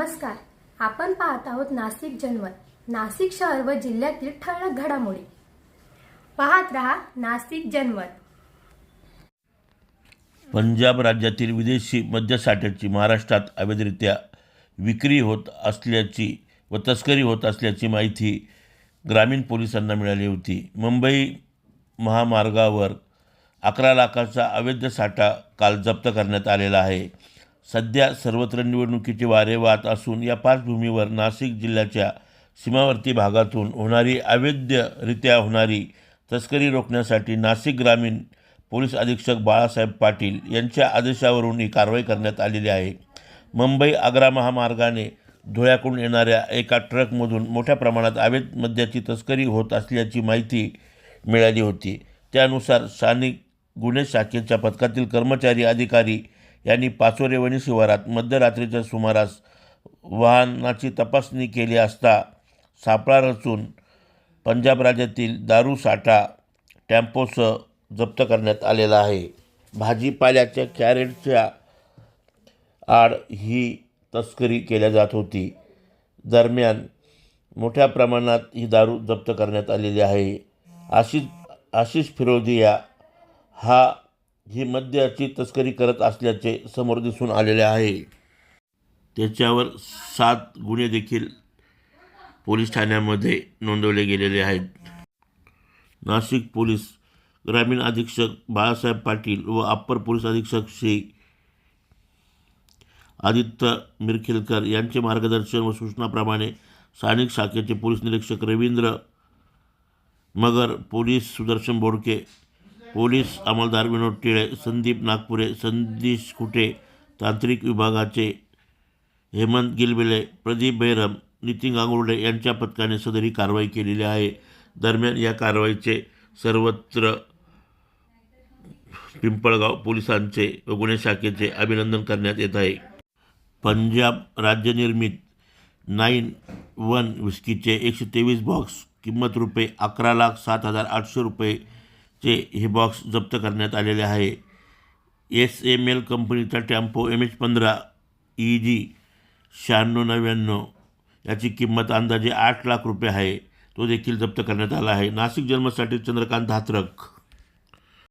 नमस्कार. आपण पाहत आहोत नाशिक जनमत नाशिक शहर व जिल्ह्यातील ठळक घडामोडी. पाहत रहा नाशिक जनमत पंजाब राज्यातील विदेशी मद्यसाठ्याची महाराष्ट्रात अवैधरित्या विक्री होत असल्याची व तस्करी होत असल्याची माहिती ग्रामीण पोलिसांना मिळाली होती. मुंबई महामार्गावर अकरा लाखाचा अवैध साठा काल जप्त करण्यात आलेला आहे. सध्या सर्वत्र निवडणुकीचे वारे वाहत असून या पार्श्वभूमीवर नाशिक जिल्ह्याच्या सीमावर्ती भागातून होणारी अवैधरित्या होणारी तस्करी रोखण्यासाठी नाशिक ग्रामीण पोलीस अधीक्षक बाळासाहेब पाटील यांच्या आदेशावरून ही कारवाई करण्यात आलेली आहे. मुंबई आग्रा महामार्गाने धुळ्याकडून येणाऱ्या एका ट्रकमधून मोठ्या प्रमाणात अवैध मद्याची तस्करी होत असल्याची माहिती मिळाली होती. त्यानुसार स्थानिक गुन्हे शाखेच्या पथकातील कर्मचारी अधिकारी यांनी पाचोरेवणी शिवारात मध्यरात्रीच्या सुमारास वाहनाची तपासणी केली असता सापळा रचून पंजाब राज्यातील दारू साठा टॅम्पोसह जप्त करण्यात आलेला आहे. भाजीपाल्याच्या कॅरेटच्या आड ही तस्करी केल्या जात होती. दरम्यान मोठ्या प्रमाणात ही दारू जप्त करण्यात आलेली आहे. आशिष आशिष फिरोदिया हा ही मद्याची तस्करी करत असल्याचे समोर दिसून आलेले आहे. त्याच्यावर सात गुन्हे देखील पोलीस ठाण्यामध्ये नोंदवले गेलेले आहेत. नाशिक पोलीस ग्रामीण अधीक्षक बाळासाहेब पाटील व अप्पर पोलीस अधीक्षक श्री आदित्य मिरखेलकर यांचे मार्गदर्शन व सूचनाप्रमाणे स्थानिक शाखेचे पोलीस निरीक्षक रवींद्र मगर पोलीस सुदर्शन बोडके पोलीस अंमलदार विनोद टिळे संदीप नागपुरे संदेश कुटे तांत्रिक विभागाचे हेमंत गिलबिले प्रदीप बैरम नितीन गांगुर्डे यांच्या पथकाने सदर ही कारवाई केलेली आहे. दरम्यान या कारवाईचे सर्वत्र पिंपळगाव पोलिसांचे व गुन्हे शाखेचे अभिनंदन करण्यात येत आहे. पंजाब राज्यनिर्मित नाईन वन विस्कीचे एकशे तेवीस बॉक्स किंमत रुपये अकरा लाख सात हजार आठशे रुपये चे हे बॉक्स जप्त करण्यात आलेले आहे. एस एम एल कंपनीचा टॅम्पो एम एच पंधरा ई जी शहाण्णव नव्याण्णव याची किंमत अंदाजे आठ लाख रुपये आहे. तो देखील जप्त करण्यात आला आहे. नाशिक जन्मासाठी चंद्रकांत धात्रक